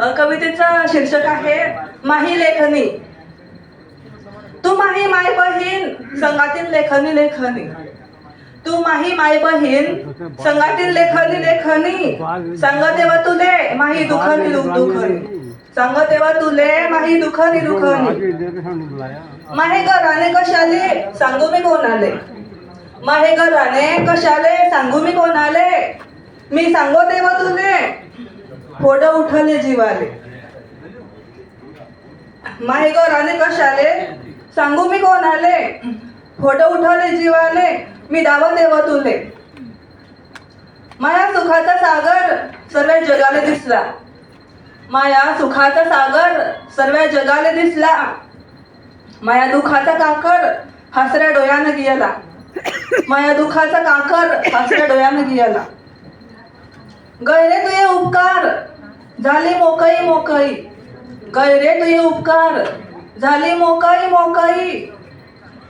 कवितेचं शीर्षक आहे माही लेखनी. तू माही माय बहीण संघातील लेखनी लेखनी. तू माही माय बहीण संघातील लेखनी लेखनी. सांग तेव्हा तुले माही दुखनी दुखनी. सांग तेव्हा तुले माही दुखनी दुखनी. माहे घराने कशाले सांगू मी कोणाले. माहे घराने कशाले सांगू मी कोणाले. मी सांगो तेव्हा तुले. फोड उठले जीवाले. माहे घराने कशाले? सांगू मी कोण आले फोड उठवले जीवाले मी दावा देव तुले. माया सुखाचा सागर सर्व जगाला दिसला. माया सुखाचा सागर सर्व जगाला दिसला. माया दुखाचा काकर हसऱ्या डोळ्यानं गेला माया दुखाचा काकर हसऱ्या डोळ्यानं गेला गैरे तुये उपकार. झाले मोकई मोकई गैरे तुये उपकार. झाले मोकाई मोकई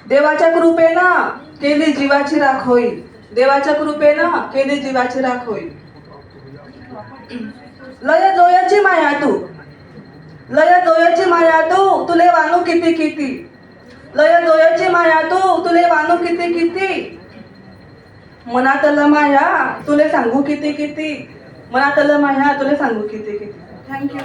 देवाच्या कृपेनं केली जीवाची राखोई देवाच्या कृपेनं केली जीवाची राखोई लय जोयाची माया तू. लय जोयाची माया तू. तुले वानू किती किती? लय जोयाची माया तू. तुले वानू किती किती? मनातलं माया तुले सांगू किती किती? मला मनातलं माझ्या तुला सांगू किती किती. थँक्यू